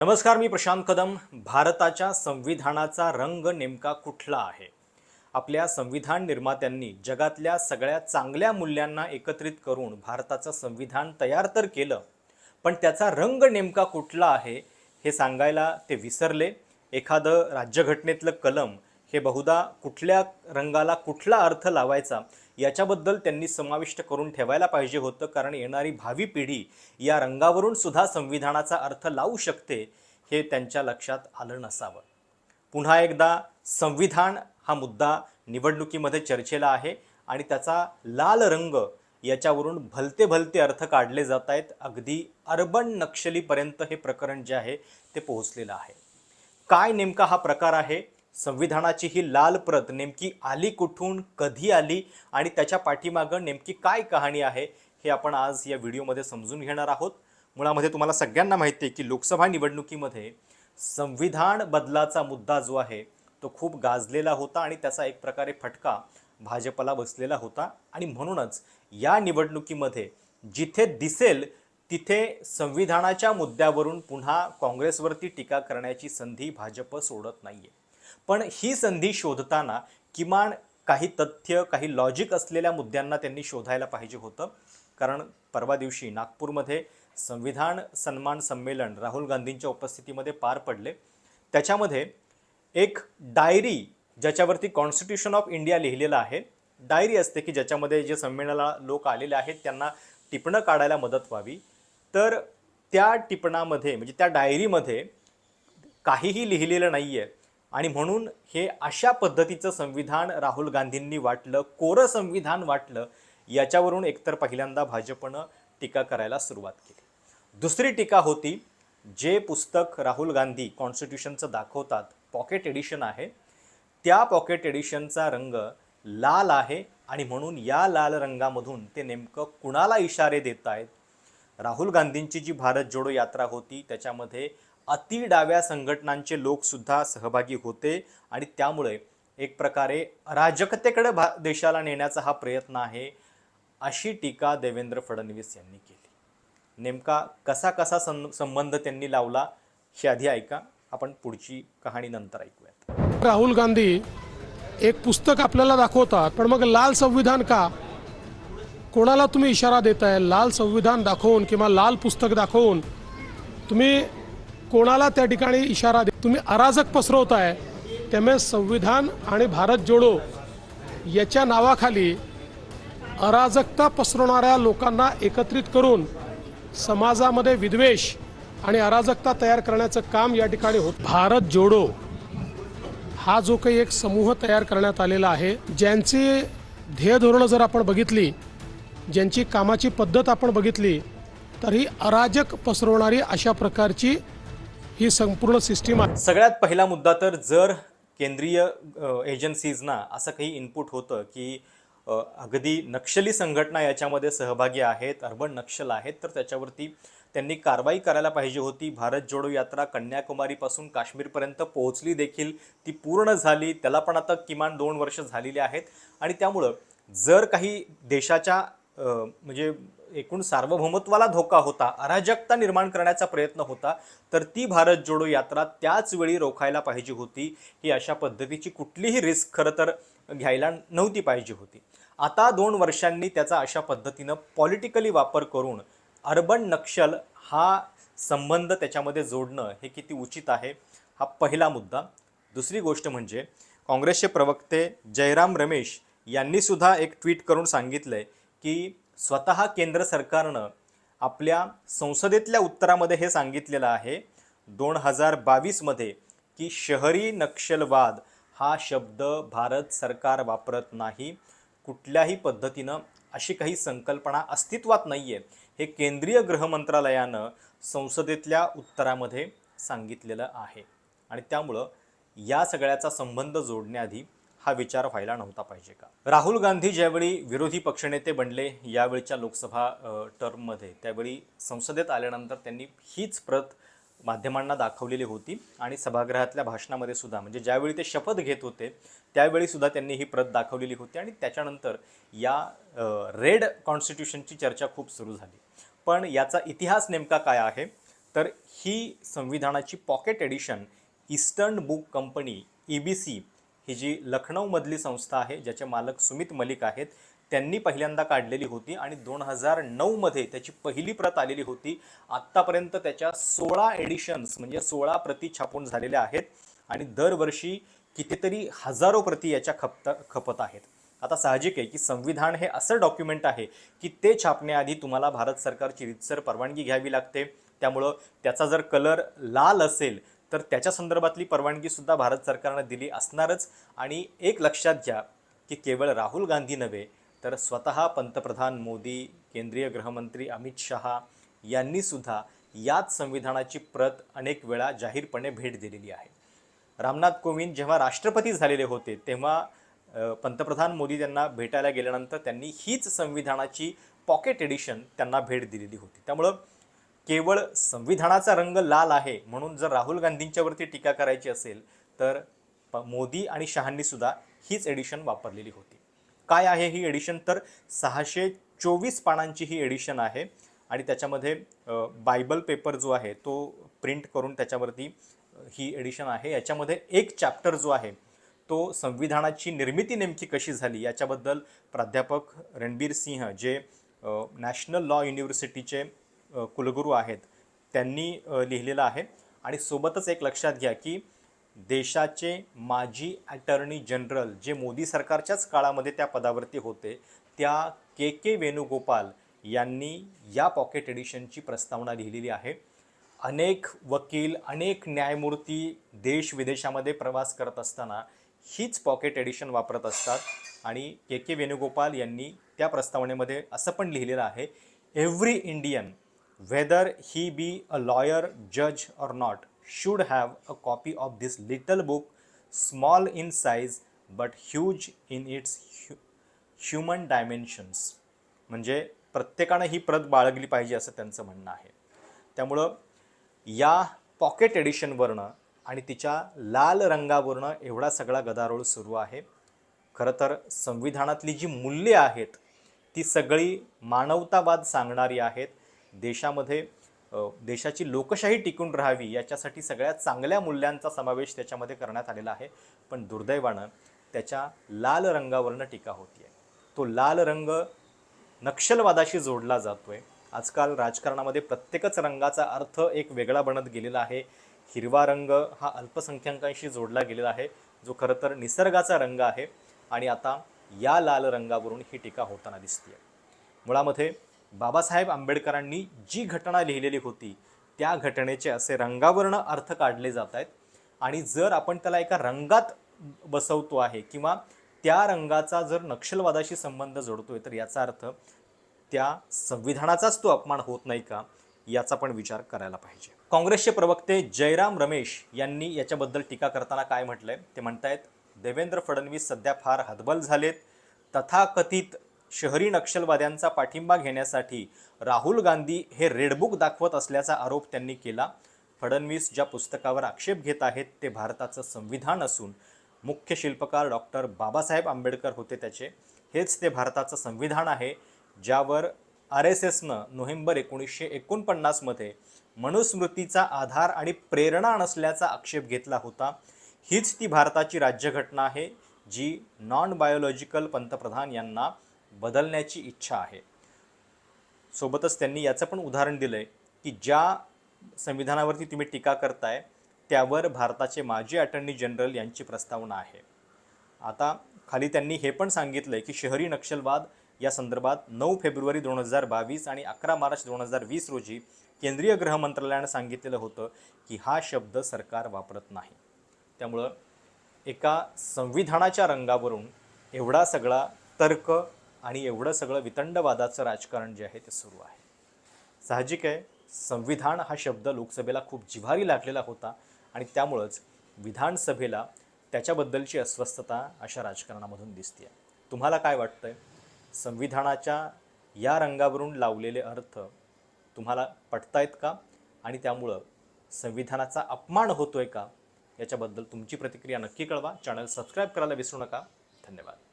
नमस्कार मी प्रशांत कदम. भारताच्या संविधानाचा रंग नेमका कुठला आहे? आपल्या संविधान निर्मात्यांनी जगातल्या सगळ्या चांगल्या मूल्यांना एकत्रित करून भारताचं संविधान तयार तर केलं पण त्याचा रंग नेमका कुठला आहे हे सांगायला ते विसरले. एखादं राज्यघटनेतलं कलम हे बहुधा कुठल्या रंगाला कुठला अर्थ लावायचा याच्याबद्दल त्यांनी समाविष्ट करून ठेवायला पाहिजे होतं कारण येणारी भावी पिढी या रंगावरून सुद्धा संविधानाचा अर्थ लावू शकते हे त्यांच्या लक्षात आलं नसावं. पुन्हा एकदा संविधान हा मुद्दा निवडणुकीमध्ये चर्चेला आहे आणि त्याचा लाल रंग याच्यावरून भलते भलते अर्थ काढले जात आहेत. अगदी अर्बन नक्षलीपर्यंत हे प्रकरण जे आहे ते पोहोचलेलं आहे. काय नेमका हा प्रकार आहे? संविधानाची ही लाल प्रत नेमकी आली कुठून कधी आली आणि त्याच्या पाठीमागं नेमकी काय कहाणी आहे हे आपण आज या व्हिडिओमध्ये समजून घेणार आहोत. मुळामध्ये तुम्हाला सगळ्यांना माहिती आहे की लोकसभा निवडणुकीमध्ये संविधान बदलाचा मुद्दा जो आहे तो खूप गाजलेला होता आणि त्याचा एक प्रकारे फटका भाजपला बसलेला होता. आणि म्हणूनच या निवडणुकीमध्ये जिथे दिसेल तिथे संविधानाच्या मुद्द्यावरून पुन्हा काँग्रेसवरती टीका करण्याची संधी भाजप सोडत नाही आहे पण ही संधी शोधताना किमान काही तथ्य काही लॉजिक असलेल्या मुद्द्यांना त्यांनी शोधायला पाहिजे होतं. कारण परवा दिवशी नागपूरमध्ये संविधान सन्मान संमेलन राहुल गांधींच्या उपस्थितीमध्ये पार पडले. त्याच्यामध्ये एक डायरी ज्याच्यावरती कॉन्स्टिट्यूशन ऑफ इंडिया लिहिलेलं आहे. डायरी असते की ज्याच्यामध्ये जे संमेलनाला लोक आलेले आहेत त्यांना टिपणं काढायला मदत व्हावी. तर त्या टिपणामध्ये म्हणजे त्या डायरीमध्ये काहीही लिहिलेलं नाही आहे आणि म्हणून हे अशा पद्धतीचं संविधान राहुल गांधींनी वाटलं कोरं संविधान वाटलं याच्यावरून एकतर पहिल्यांदा भाजपनं टीका करायला सुरुवात केली. दुसरी टीका होती जे पुस्तक राहुल गांधी कॉन्स्टिट्यूशनचं दाखवतात पॉकेट एडिशन आहे त्या पॉकेट एडिशनचा रंग लाल आहे आणि म्हणून या लाल रंगामधून ते नेमकं कुणाला इशारे देत आहेत राहुल गांधींची जी भारत जोडो यात्रा होती त्याच्यामध्ये अति डाव्या संघटनांचे लोकसुद्धा सहभागी होते आणि त्यामुळे एक प्रकारे अराजकतेकडे भा देशाला नेण्याचा हा प्रयत्न आहे अशी टीका देवेंद्र फडणवीस यांनी केली. नेमका कसा कसा सं संबंध त्यांनी लावला हे आधी ऐका. आपण पुढची कहाणी नंतर ऐकूयात. राहुल गांधी एक पुस्तक आपल्याला दाखवतात पण मग लाल संविधान का? कोणाला तुम्ही इशारा देताय? लाल संविधान दाखवून किंवा लाल पुस्तक दाखवून तुम्ही कोणाला त्या ठिकाणी इशारा दे तुम्ही अराजक पसरवताय त्यामुळे संविधान आणि भारत जोडो याच्या नावाखाली अराजकता पसरवणाऱ्या लोकांना एकत्रित करून समाजामध्ये विद्वेष आणि अराजकता तयार करण्याचं काम या ठिकाणी होत भारत जोडो हा जो काही एक समूह तयार करण्यात आलेला आहे ज्यांची ध्येय धोरणं जर आपण बघितली ज्यांची कामाची पद्धत आपण बघितली तर ही अराजक पसरवणारी अशा प्रकारची ही संपूर्ण सिस्टीम आहे. सगळ्यात पहिला मुद्दा तर जर केंद्रीय एजन्सीजना असं काही इनपुट होतं की अगदी नक्षली संघटना याच्यामध्ये सहभागी आहेत अर्बन नक्षल आहेत तर त्याच्यावरती त्यांनी कारवाई करायला पाहिजे होती. भारत जोडो यात्रा कन्याकुमारीपासून काश्मीरपर्यंत पोहोचली देखील. ती पूर्ण झाली. त्याला पण आता किमान दोन वर्ष झालेली आहेत. आणि त्यामुळं जर काही देशाच्या म्हणजे एकूण सार्वभौमत्वाला धोका होता अराजकता निर्माण करण्याचा प्रयत्न होता तर ती भारत जोडो यात्रा त्याच वेळी रोखायला पाहिजे होती ही अशा पद्धतीची कुठलीही रिस्क खरं तर घ्यायला नव्हती पाहिजे होती. आता दोन वर्षांनी त्याचा अशा पद्धतीनं पॉलिटिकली वापर करून अर्बन नक्षल हा संबंध त्याच्यामध्ये जोडणं हे किती उचित आहे हा पहिला मुद्दा. दुसरी गोष्ट म्हणजे काँग्रेसचे प्रवक्ते जयराम रमेश यांनीसुद्धा एक ट्विट करून सांगितलं आहे की स्वतः केंद्र सरकारनं आपल्या संसदेतल्या उत्तरामध्ये हे सांगितलेलं आहे दोन हजार बावीसमध्ये की शहरी नक्षलवाद हा शब्द भारत सरकार वापरत नाही कुठल्याही पद्धतीनं अशी काही संकल्पना अस्तित्वात नाही आहे हे केंद्रीय गृहमंत्रालयानं संसदेतल्या उत्तरामध्ये सांगितलेलं आहे. आणि त्यामुळं या सगळ्याचा संबंध जोडण्याआधी हा विचार व्हायला नव्हता पाहिजे का? राहुल गांधी ज्यावेळी विरोधी पक्षनेते बनले यावेळच्या लोकसभा टर्ममध्ये त्यावेळी संसदेत आल्यानंतर त्यांनी हीच प्रत माध्यमांना दाखवलेली होती आणि सभागृहातल्या भाषणामध्ये सुद्धा म्हणजे ज्यावेळी ते शपथ घेत होते त्यावेळी सुद्धा त्यांनी ही प्रत दाखवलेली होती आणि त्याच्यानंतर या रेड कॉन्स्टिट्यूशनची चर्चा खूप सुरू झाली. पण याचा इतिहास नेमका काय आहे? तर ही संविधानाची pocket edition eastern book company E B C ही जी लखनौमधली संस्था आहे ज्याचे मालक सुमित मलिक आहेत त्यांनी पहिल्यांदा काढलेली होती आणि दोन हजार नऊमध्ये त्याची पहिली प्रत आलेली होती. आत्तापर्यंत त्याच्या सोळा एडिशन्स म्हणजे सोळा प्रती छापून झालेल्या आहेत आणि दरवर्षी कितीतरी हजारो प्रती याच्या खपत खपत आहेत. आता साहजिक आहे की संविधान हे असं डॉक्युमेंट आहे की ते छापण्याआधी तुम्हाला भारत सरकारची रितसर परवानगी घ्यावी लागते. त्यामुळं त्याचा जर कलर लाल असेल तर त्याच्या संदर्भातली परवानगीसुद्धा भारत सरकारनं दिली असणारच. आणि एक लक्षात घ्या की केवळ राहुल गांधी नव्हे तर स्वतः पंतप्रधान मोदी केंद्रीय गृहमंत्री अमित शहा यांनीसुद्धा याच संविधानाची प्रत अनेक वेळा जाहीरपणे भेट दिलेली आहे. रामनाथ कोविंद जेव्हा राष्ट्रपती झालेले होते तेव्हा पंतप्रधान मोदी त्यांना भेटायला गेल्यानंतर त्यांनी हीच संविधानाची पॉकेट एडिशन त्यांना भेट दिलेली होती. त्यामुळं केवळ संविधानाचा रंग लाल आहे म्हणून जर राहुल गांधींच्यावरती टीका करायची असेल तर प- मोदी आणि शहांनी सुद्धा हीच एडिशन वापरलेली होती. काय आहे ही एडिशन तर सहाशे चोवीस पानांची ही एडिशन आहे आणि त्याच्यामध्ये बायबल पेपर जो आहे तो प्रिंट करून त्याच्यावरती ही एडिशन आहे. याच्यामध्ये एक चॅप्टर जो आहे तो संविधानाची निर्मिती नेमकी कशी झाली याच्याबद्दल प्राध्यापक रणबीर सिंह जे नॅशनल लॉ युनिव्हर्सिटीचे कुलगुरू आहेत त्यांनी लिहिलेलं आहे. आणि सोबतच एक लक्षात घ्या की देशाचे माजी ॲटर्नी जनरल जे मोदी सरकारच्याच काळामध्ये त्या पदावरती होते त्या के के वेणुगोपाल यांनी या पॉकेट एडिशनची प्रस्तावना लिहिलेली आहे. अनेक वकील अनेक न्यायमूर्ती देश विदेशामध्ये प्रवास करत असताना हीच पॉकेट एडिशन वापरत असतात. आणि के के वेणुगोपाल यांनी त्या प्रस्तावनेमध्ये असं पण लिहिलेलं आहे every Indian whether he be a lawyer, judge, or not, should have a copy of this little book, small in size but huge in its hu- human dimensions. म्हणजे प्रत्येकानं ही प्रत बाळगली पाहिजे असं त्यांचं म्हणणं आहे. त्यामुळं या पॉकेट एडिशनवरनं आणि तिच्या लाल रंगावरनं एवढा सगळा गदारोळ सुरू आहे. खरं तर संविधानातली जी मूल्ये आहेत ती सगळी मानवतावाद सांगणारी आहेत. देशामध्ये देशाची लोकशाही टिकून राहावी याच्यासाठी सगळ्यात चांगल्या मूल्यांचा समावेश त्याच्यामध्ये करण्यात आलेला आहे. पण दुर्दैवानं त्याच्या लाल रंगावरनं टीका होती आहे तो लाल रंग नक्षलवादाशी जोडला जातोय. आजकाल राजकारणामध्ये प्रत्येकच रंगाचा अर्थ एक वेगळा बनत गेलेला आहे. हिरवा रंग हा अल्पसंख्याकांशी जोडला गेलेला आहे जो खरं तर निसर्गाचा रंग आहे आणि आता या लाल रंगावरून ही टीका होताना दिसते मुळामध्ये बाबासाहेब आंबेडकरांनी जी घटना लिहिलेली होती त्या घटनेचे असे रंगावर्ण अर्थ काढले जात आहेत. आणि जर आपण त्याला एका रंगात बसवतो आहे किंवा त्या रंगाचा जर नक्षलवादाशी संबंध जोडतोय तर याचा अर्थ त्या संविधानाचाच तो अपमान होत नाही का याचा पण विचार करायला पाहिजे. काँग्रेसचे प्रवक्ते जयराम रमेश यांनी याच्याबद्दल टीका करताना काय म्हटलंय? ते म्हणतायत देवेंद्र फडणवीस सध्या फार हतबल झालेत. तथाकथित शहरी नक्षलवाद्यांचा पाठिंबा घेण्यासाठी राहुल गांधी हे रेडबुक दाखवत असल्याचा आरोप त्यांनी केला. फडणवीस ज्या पुस्तकावर आक्षेप घेत आहेत ते भारताचं संविधान असून मुख्य शिल्पकार डॉक्टर बाबासाहेब आंबेडकर होते त्याचे. हेच ते भारताचं संविधान आहे ज्यावर आर एस एसनं नोव्हेंबर एकोणीसशे एकोणपन्नासमध्ये मनुस्मृतीचा आधार आणि प्रेरणा नसल्याचा आक्षेप घेतला होता. हीच ती भारताची राज्यघटना आहे जी नॉन बायोलॉजिकल पंतप्रधान यांना बदलण्याची इच्छा आहे. सोबतच त्यांनी याचं पण उदाहरण दिलं आहे की ज्या संविधानावरती तुम्ही टीका करताय त्यावर भारताचे माजी अटर्नी जनरल यांची प्रस्तावना आहे. आता खाली त्यांनी हे पण सांगितलं आहे की शहरी नक्षलवाद या संदर्भात नऊ फेब्रुवारी दोन हजार बावीस आणि अकरा मार्च दोन हजार वीस रोजी केंद्रीय गृह मंत्रालयानं सांगितलेलं होतं की हा शब्द सरकार वापरत नाही. त्यामुळं एका संविधानाच्या रंगावरून एवढा सगळा तर्क आणि एवढं सगळं वितंडवादाचं राजकारण जे आहे ते सुरू आहे. साहजिक आहे संविधान हा शब्द लोकसभेला खूप जिव्हारी लागलेला होता आणि त्यामुळंच विधानसभेला त्याच्याबद्दलची अस्वस्थता अशा राजकारणामधून दिसते आहे तुम्हाला काय वाटतं आहे संविधानाच्या या रंगावरून लावलेले अर्थ तुम्हाला पटतायत का? आणि त्यामुळं संविधानाचा अपमान होतोय का? याच्याबद्दल तुमची प्रतिक्रिया नक्की कळवा. चॅनल सबस्क्राईब करायला विसरू नका. धन्यवाद.